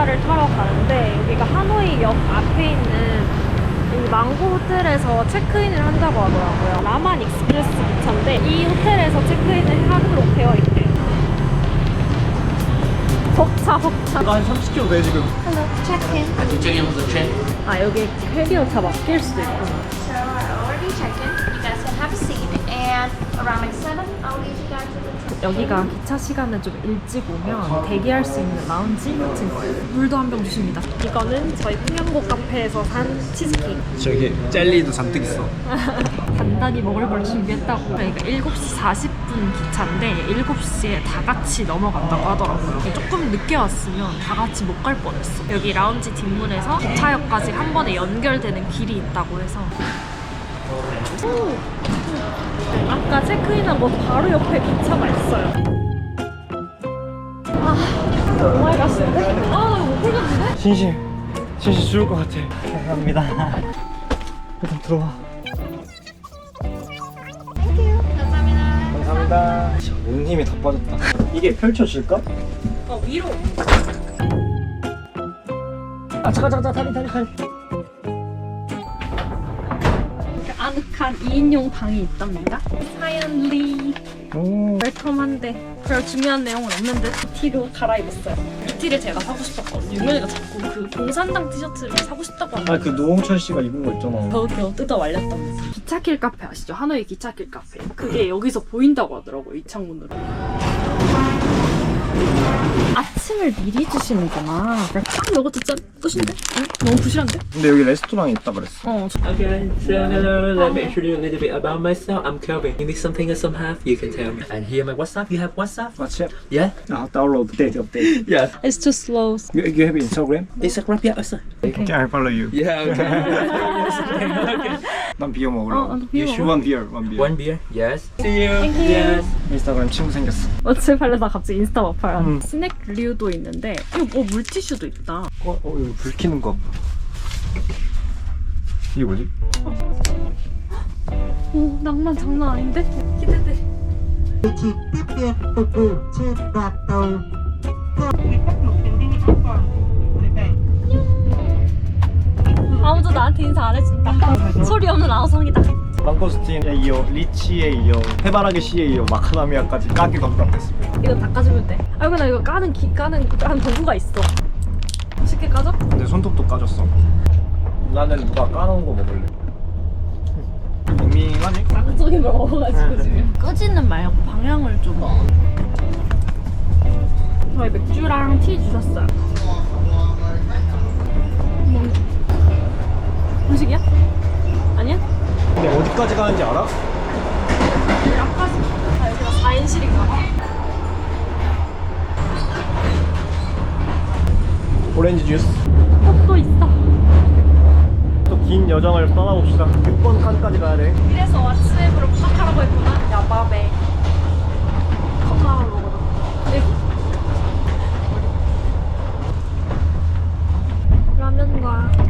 기차를 타러 가는데 여기가 하노이역 앞에 있는 이 망고 호텔에서 체크인을 한다고 하더라고요. 라만 익스프레스 기차인데 이 호텔에서 체크인을 하도록 되어 있대요. 벅차 벅차. 한 30km 돼 지금. Hello, check in. I can check 아 여기 헬기열차 맡길 수도 있고. So I already checked in. You guys can have a seat and around like 7 여기가 기차 시간에 좀 일찍 오면 대기할 수 있는 라운지 같은 거예요. 물도 한 병 주십니다. 이거는 저희 풍양고 카페에서 산 치즈케이크. 저기 젤리도 잔뜩 있어 간단히 먹을 걸 준비했다고. 그러니까 7시 40분 기차인데 7시에 다 같이 넘어간다고 하더라고요. 조금 늦게 왔으면 다 같이 못 갈 뻔했어. 여기 라운지 뒷문에서 기차역까지 한 번에 연결되는 길이 있다고 해서. 오! 아까 체크인하고 바로 옆에 기차가 있어요. 아, 정말 가시는데? 아, 나못 풀겠는데? 신시 신시 죽을 것 같아 감사합니다 일단 들어와 감사합니다 진짜 온 힘이 다 빠졌다 이게 펼쳐질까? 어, 위로. 아 잠깐 잠깐 다리 다리 다리 아늑한 2인용 방이 있답니다. 사연리 오 웰컴한데 별 중요한 내용은 없는데 티로 갈아입었어요. 이 티를 제가 사고 싶었거든요. 유명이가 자꾸 그 공산당 티셔츠를 사고 싶다고 하는데 아그 노홍철 씨가 입은 거 있잖아 겨우 겨우 뜯어 말렸다면서. 기차길 카페 아시죠? 하노이 기차길 카페. 그게 여기서 보인다고 하더라고요. 이 창문으로. 아침을 미리 주시는구나. 딱 먹어 진짜 끝인데? 응? 너무 부실한데? 근데 여기 레스토랑이 있다 그랬어 어, 저- Okay, so hello, let me introduce you a little bit about myself. I'm Kelvin. You need something or some half, you can tell me. And here my WhatsApp, you have WhatsApp? 왓츠앱 Yeah? 아 다운로드 데이트 업데이트 Yeah. It's too slow. You, you have Instagram? Instagram, yeah, also. Okay, I follow you Yeah, okay. 난 비어 어, 먹으려고 나도 비어 You should one beer, one beer One beer, yes. See you. Thank you. Yes. 인스타그램 친구 생겼어 어제 발레다 갑자기 인스타 와파요. 음. 스낵류도 있는데 이거 뭐 물티슈도 있다. 어, 어 이거 불 켜는 거 이게 뭐지? 오 낭만 장난 아닌데? 기대돼. 아무도 나한테 인사 안 해준다. 소리 없는 아우성이다. 망고스틴에 이어 리치에 이어 해바라기 씨에 이어 마카다미아까지 까기 덤덤했습니다 이거 닦아주면 돼. 아이고 나 이거 까는 기 까는 까는 도구가 있어. 쉽게 까져? 근데 손톱도 까졌어 나는 누가 까놓은 거 먹을래 밍밍하니? 쌍적인 걸 먹어가지고 지금. 끄지는 말고 방향을 좀. 저희 맥주랑 티 주셨어요. 음식이야? 아니야? 근데 어디까지 가는지 알아? 약까지. 아 여기가 4인실인가 봐. 오렌지 주스 어, 또 있어. 또 긴 여정을 떠나봅시다 6번 칸까지 가야 돼 이래서 왓츠앱으로 부탁하라고 했구나. 야밤에. 컵라면 먹으러. 네. 라면과.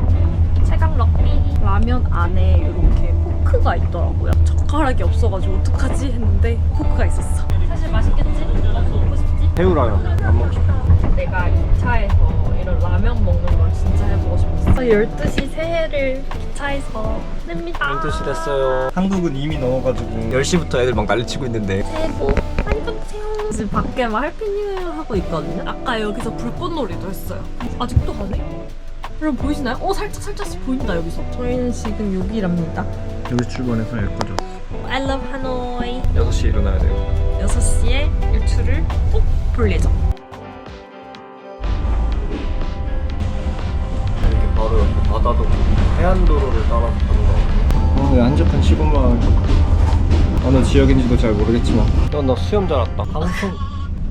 라면 안에 이렇게 포크가 있더라고요. 젓가락이 없어가지고 어떡하지 했는데 포크가 있었어. 사실 맛있겠지? 먹고 싶지? 새우라요 안 먹고 싶어 내가 기차에서 이런 라면 먹는 걸 진짜 해보고 싶었어. 12시 새해를 기차에서 냅니다. 12시 됐어요 한국은 이미 넣어가지고 10시부터 애들 막 난리치고 있는데 새해 복 많이 받으세요. 지금 밖에 막 해피뉴 하고 있거든요. 아까 여기서 불꽃놀이도 했어요. 아직도 가네? 여러분 보이시나요? 어 살짝 살짝씩 보인다 여기서. 저희는 지금 여기랍니다. 여기 출발해서 여기까지 왔어 I love Hanoi. 6시에 일어나야 돼요 6시에 일출을 꼭 볼 예정. 이렇게 바로 옆에 바다도 보고 해안도로를 따라서 가는 거 같아요 어, 한적한 시골마을 어느 지역인지도 잘 모르겠지만 어, 나 수염 자랐다 감성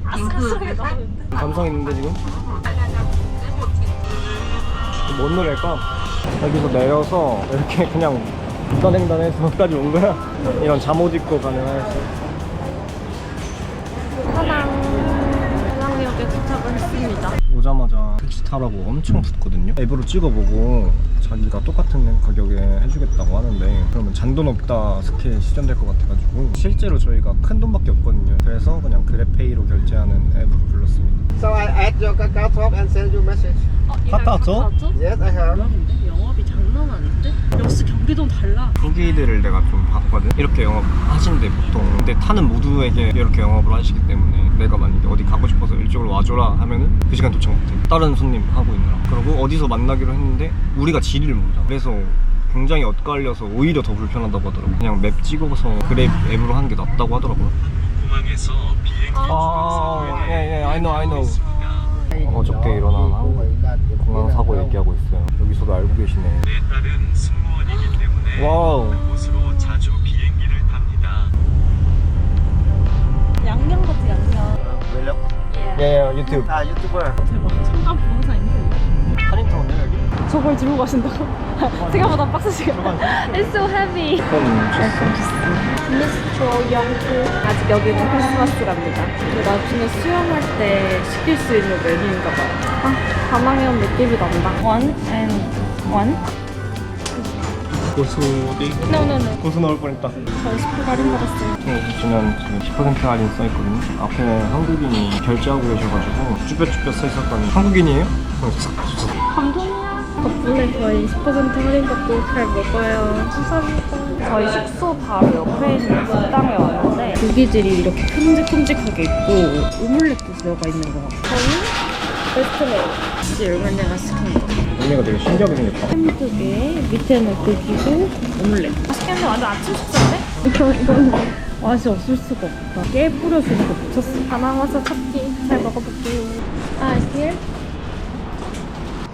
아슬아슬하게 나오는데. 감성 있는데 지금? 뭔 노래일까? 여기서 내려서 이렇게 그냥 무단횡단해서 여기까지 온 거야? 이런 잠옷 입고 가능하였어 사랑. 사랑역에 도착. 도착했습니다. 오자마자 택시 타라고 엄청 붙거든요. 앱으로 찍어보고 자기가 똑같은 가격에 해주겠다고 하는데 그러면 잔돈 없다 스킬 시전될 것 같아가지고 실제로 저희가 큰 돈밖에 없거든요. 그래서 그냥 그랩페이로 결제하는 앱을 불렀습니다. So I add your Kakao Talk and send you message. 카카오톡? Yes, I have. 영업이 장난 아닌데? 역시 경기도는 달라. 후기들을 내가 좀 봤거든. 이렇게 영업하신대 보통. 근데 타는 모두에게 이렇게 영업을 하시기 때문에 내가 만약에 어디 가고 싶어서 일찍으로 와줘라 하면은 그 시간 도착 못해. 다른 손님 하고 있느라. 그리고 어디서 만나기로 했는데 우리가 지리를 모르잖아. 그래서 굉장히 엇갈려서 오히려 더 불편하다고 하더라고. 그냥 맵 찍어서 그랩 앱으로 하는 게 낫다고 하더라고요. 공항에서 비행기 아, 예, 예, I know, I know. 어저께 일어난 공항 사고 얘기하고 있어요. 여기서도 알고 계시네. 내 딸은 승무원이기 때문에 와우. 곳으로 예, 예, 유튜브. Ah, YouTuber. 대박. 청담 부동산 인터뷰. 사진 타오네요, 여기. 저걸 들고 가신다고? 생각보다 빡세지가. It's so heavy. 그럼 미스 조영구. 아직 여기는 크리스마스랍니다. 근데 나중에 수영할 때 시킬 수 있는 메뉴인가 봐요. 아, 바나면 느낌이 난다. One and one? 고수리. No, no, no. 고수 나올 뻔했다. 저 10% 할인 받았어요. 20주년 지금 10% 할인 써있거든요. 앞에 한국인이 결제하고 계셔가지고 쭈뼛쭈뼛 써있었더니 한국인이에요? 감동이야. 덕분에 저희 10% 할인 받고 잘 먹어요. 감사합니다. 저희 숙소 바로 옆에 있는 식당에 왔는데 고기들이 이렇게 큼직큼직하게 있고 오믈렛도 들어가 있는 거 같아요. 저는 베스트메이. 이제 얼마냐가 시킨 거. 언니가 되게 신기하게 생겼다. 햄두 개, 밑에는 고기고 오믈렛. 맛있겠네. 완전 아침 식사인데? 이거, 이거는 맛이 없을 수가 없다. 깨 뿌려주는 거 미쳤어. 하나 와서 찾기. 잘 먹어볼게요. 아, here?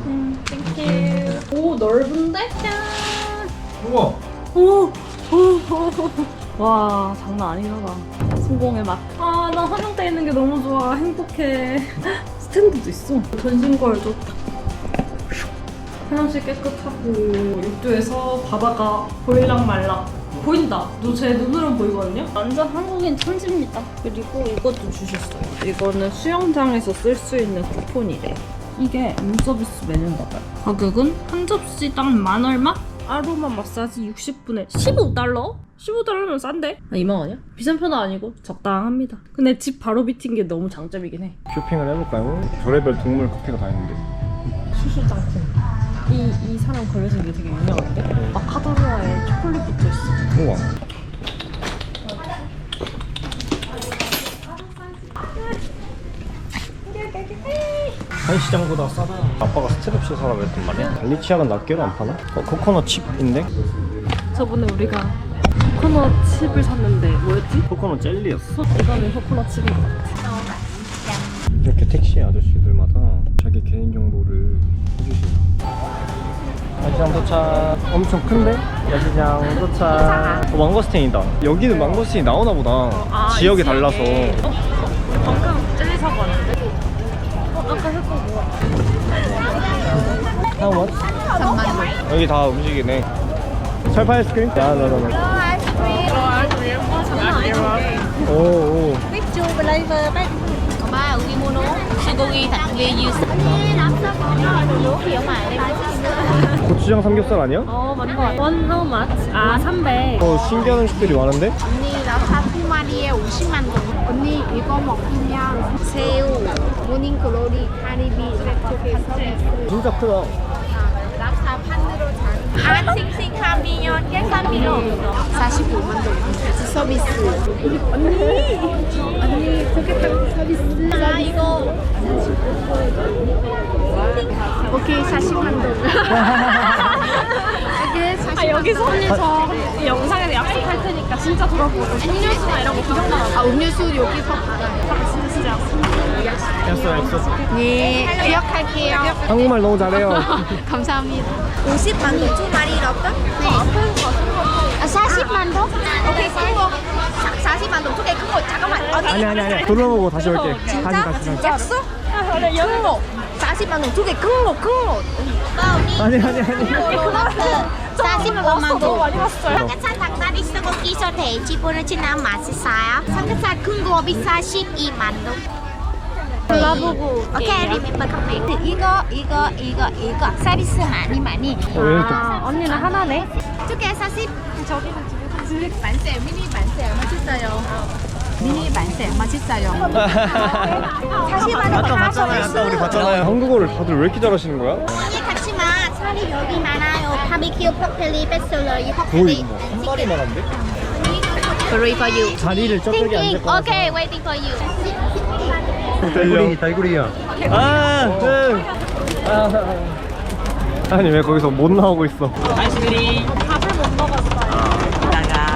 음, 땡큐. 오, 넓은데? 짠! 우와! 오! 오! 와, 장난 아니잖아. 성공의 맛. 아, 나 화장대 있는 게 너무 좋아. 행복해. 스탠드도 있어. 전신거울도 딱. 화장실 깨끗하고 육도에서 바다가 보일랑 말랑 보인다. 너제 눈으로는 보이거든요. 완전 한국인 천지입니다. 그리고 이것도 주셨어요. 이거는 수영장에서 쓸 수 있는 쿠폰이래. 이게 룸서비스 메뉴인가 봐요. 가격은 한 접시당 만 얼마? 아로마 마사지 60분에 15달러? 15달러면 싼데? 아, 2만 원이야? 비싼 편은 아니고 적당합니다. 근데 집 바로 비틴 게 너무 장점이긴 해. 쇼핑을 해볼까요? 별의별 동물 카페가 다 있는데. 수술장품. 이, 이 사람 걸려서 이게 되게 유명한데? 마카다미아에 초콜릿 붙어 있어. 우와. 한시장보다 싸다. 아빠가 스트랩시 사라 그랬단 말이야. 달리치약은 낱개로 안 파나? 어, 코코넛 칩인데? 저번에 우리가 코코넛 칩을 샀는데 뭐였지? 코코넛 젤리였어. 이거는 코코넛 칩인 것 같아. 이렇게 택시 아저씨들마다 자기 개인 정보를 해주시네. 야시장 도착. 엄청 큰데? 야시장 도착. 어, 망고스틴이다. 여기는 망고스틴이 나오나 보다. 지역이 달라서. 어? 방금 젤리 사고 왔는데? 어, 아까 했던 거. How much? 여기 다 음식이네. 철파 아이스크림? 야, 나, 나, 나. 장난 yusu. Anh làm sao còn đồ hiểu mà đây 고추장 삼겹살 아니야? 어, 맞는 거 같아. 원 how much? 아, 300. 어, 신기한 음식들이 많은데? 언니 나 파푸마리에 50만 동 언니 이거 먹으면 새우 모닝글로리 가리비 이렇게 서비스 진짜 크다. Cái xăm đi đâu? 45만 동 서비스 언니 언니 고객 서비스 아, 이거. 오케이 40만 동 이게 40만 아, 여기서 언니서 이 영상에서 약속할 테니까 진짜 돌아보고 음료수나 이런 거 부정만 아 음료수 여기서 받아요 진짜 약속, 약속. 네 기억할게요 한국말 너무 잘해요. 감사합니다 50만 동, 두 마리 넣을까? 네. 아, 40만 동? 오케이, 큰 거. 40만 동, 두개 큰 거. 잠깐만. 어디? 아니, 아니, 아니. 둘러보고 다시 올게. 진짜? 다시, 다시, 다시. 약속? 큰 거. 40만 동, 두개 큰 거, 큰 거. 아, 언니. 아니, 아니, 아니. 고 맙어. 40만 동. 많이 봤어요. 삼겹살 닭다리 소고기 소대 지분을 지나면 맛있어요. 삼겹살 큰거 비싸 12만 동. 골라보고 오케이, remember complete. 이거, 이거, 이거, 이거. 서비스 많이 많이. 아, 언니는 하나네. 두개 40. 만세 미니 만세 맛있어요. 미니 만세 맛있어요. 40만 원. 아까 봤잖아요 우리 봤잖아요 한국어를 다들 왜 이렇게 잘하시는 거야? 언니 같이 마. 살이 여기 많아요. 바비큐 포클리 베슬러 이 거의. 뭐 한 마리만 한데? Free for you. 자리를 저쪽에 앉을 Thinking. 거라서 Okay, waiting for you. 달구리 달구리야 아 네. 아. 아니 왜 거기서 못 나오고 있어 밥을 못 먹었어요.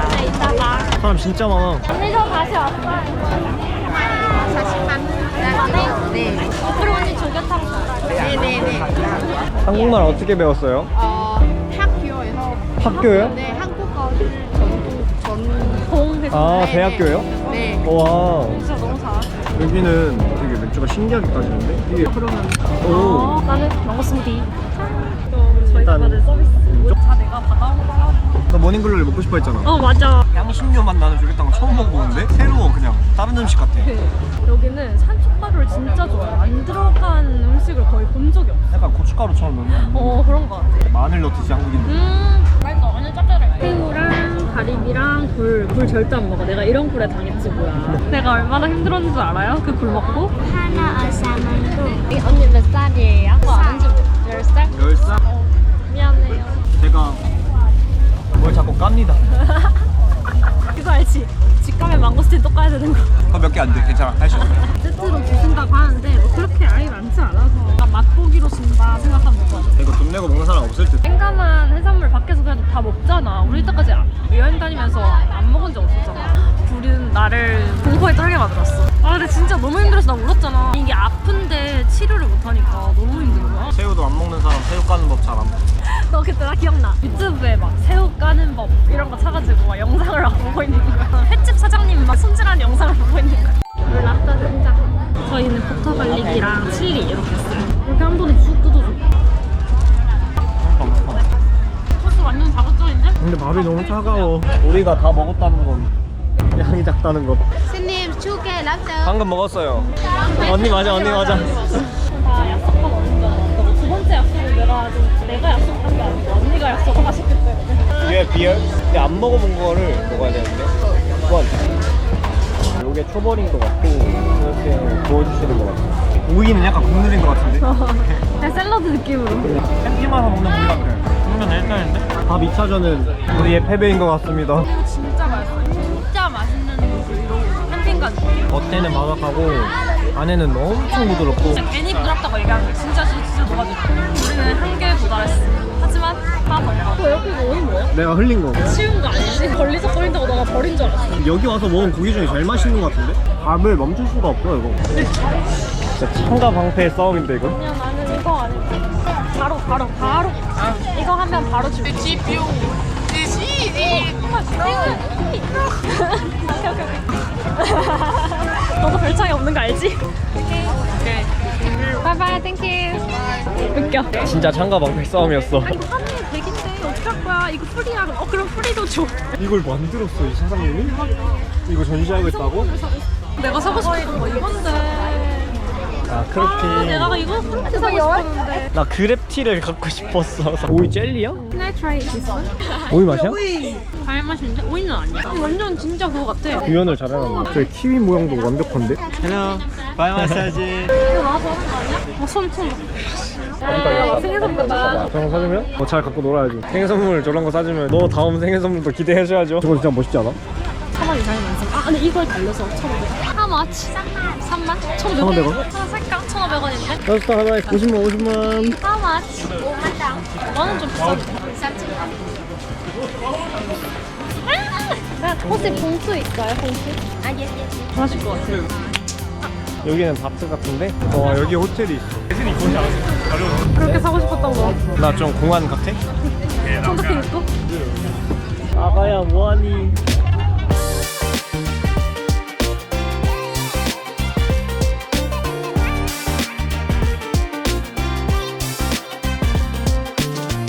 네, 이따가. 사람 진짜 많아 언니 저 다시 왔어요. 40만 원. 네. 그리고 언니 조개탕 먹어요. 네네네. 한국말 어떻게 배웠어요? 어, 학교요? 네 한국어를 전공 전 공해서. 아 대학교요? 네. 와 진짜 너무 잘하시네. 여기는 되게 맥주가 신기하게 따지는데 이게 그러면. 오 어, 나는 망고 스무디. 저희가 일단 받은 서비스. 다 내가 받아온 거야. 나 머닝글로리 먹고 싶어 했잖아 어, 맞아. 향신료 맛 나는 조개탕 처음 먹어보는데 새로워 그냥 다른 음식 같아 여기는 산초가루를 진짜 좋아해. 안 들어간 음식을 거의 본 적이 없어. 약간 고춧가루처럼 넣는 어, 그런 거 같아. 마늘 넣듯이 한국인들 음. 새우랑 가리비랑 굴. 굴 절대 안 먹어. 내가 이런 굴에 당했지, 뭐야. 내가 얼마나 힘들었는 줄 알아요? 그 굴 먹고? 하나 어사만두. 언니 몇 살이에요? 뭐 아는지 모르 10살? 열살 미안해요. 제가 뭘 자꾸 깝니다 이거 알지? 집 가면 망고스틴 또 까야 되는 거. 그거 몇 개 안 돼 괜찮아 할 수 있어 세트로 주신다고 하는데 뭐 그렇게 아예 많지 않아서 맛보기로 준다 생각하면 될 것 같아. 이거 돈 내고 먹는 사람 없을 듯 땡감한 해산물 밖에서 그래도 다 먹잖아. 우리 이때까지 여행 다니면서 안 먹은 적 없었잖아. 굴은 나를 공포에 떨게 만들었어. 아 근데 진짜 너무 힘들어서 나 울었잖아. 이게 아픈데 치료를 못하니까 너무 힘든 거야. 새우도 안 먹는 사람 새우 까는 법 잘 안 먹어 너 그때 나 기억나. 유튜브에 우리가 다 먹었다는 건 양이 작다는 거. 스님 두개 랍스터. 방금 먹었어요. 언니 맞아 언니 맞아. 다 약속한 언니가 두 번째 약속은 내가 좀 내가 약속한 게 아니고 언니가 약속을 하셨기 때문에 위에 비열? 근데 안 먹어본 거를 먹어야 되는데. 원. 요게 초벌인 것 같고 이렇게 구워주시는 것 같아요. 오이는 약간 국물인 것 같은데? 그냥 샐러드 느낌으로. 햄피만 먹는 고기라 그래. 그러면 일단인데 밥 2차전은 우리의 패배인 것 같습니다. 이거 진짜 맛있어. 진짜 맛있는 그 캠핑 간. 겉에는 바삭하고 안에는 엄청 부드럽고. 진짜 괜히 부드럽다고 얘기하는 거 진짜 진짜, 녹아들어 우리는 한계에 도달했어. 하지만 더 먹어. 너 옆에 오이 뭐야? 내가 흘린 거. 치운 거 아니지? 걸리적거린다고 너가 버린 줄 알았어. 여기 와서 먹은 고기 중에 제일 맛있는 것 같은데? 밥을 멈출 수가 없어 이거. 진짜 창과 방패의 싸움인데 이거? 아니야 나는 이거 아니야. 바로 바로 바로 이거 하면 바로 줄게 지뷰 너도 별창이 없는 거 알지? 오케이. 바이바이 땡큐 웃겨. 진짜 창과 방패 싸움이었어. 아 이거 하늘에 백인데 어떡할 거야? 이거 프리야 어 그럼 프리도 줘. 이걸 만들었어 이 사장님이? 이거 전시하고 있다고? 내가 사고 싶었던 거 이건데 아아 내가 이거 프린트 사고 싶었는데 나 그랩티를 갖고 싶었어 오이 젤리야? Can I try this one? 오이 맛이야? 과일 맛인데? 오이는 아니야 완전 진짜 그거 같아 구현을 잘해놨네 저 키위 모양도 완벽한데? 헬로 바이 마사지 이거 나와서 하는 거 아니야? 어, 손, 손. 야, 생일 선물다. 저런 거 사주면? 어, 잘 갖고 놀아야지 생일 선물 저런 거 사주면 너 다음 생일 선물도 기대해줘야죠 저거 진짜 멋있지 않아? 3만 이상이 많어. 아, 근데 이걸 달려서 1,500원. How much? 3만. 3만? 1,500원? 1,500원? 하나 살까? 1,500원인데? 러스터 하나에 50만 50만 How much? 5만 원. 너는 좀 비싼데. 아! 혹시 봉투 있어요, 봉투? 아, 예, 예. 좋아하실 것 같아요. 여기는 밥집 같은데? 와 여기 호텔이 있어 그렇게 사고 싶었던 거. 나좀 공안 같아? 천덕해 있고? 아가야 뭐하니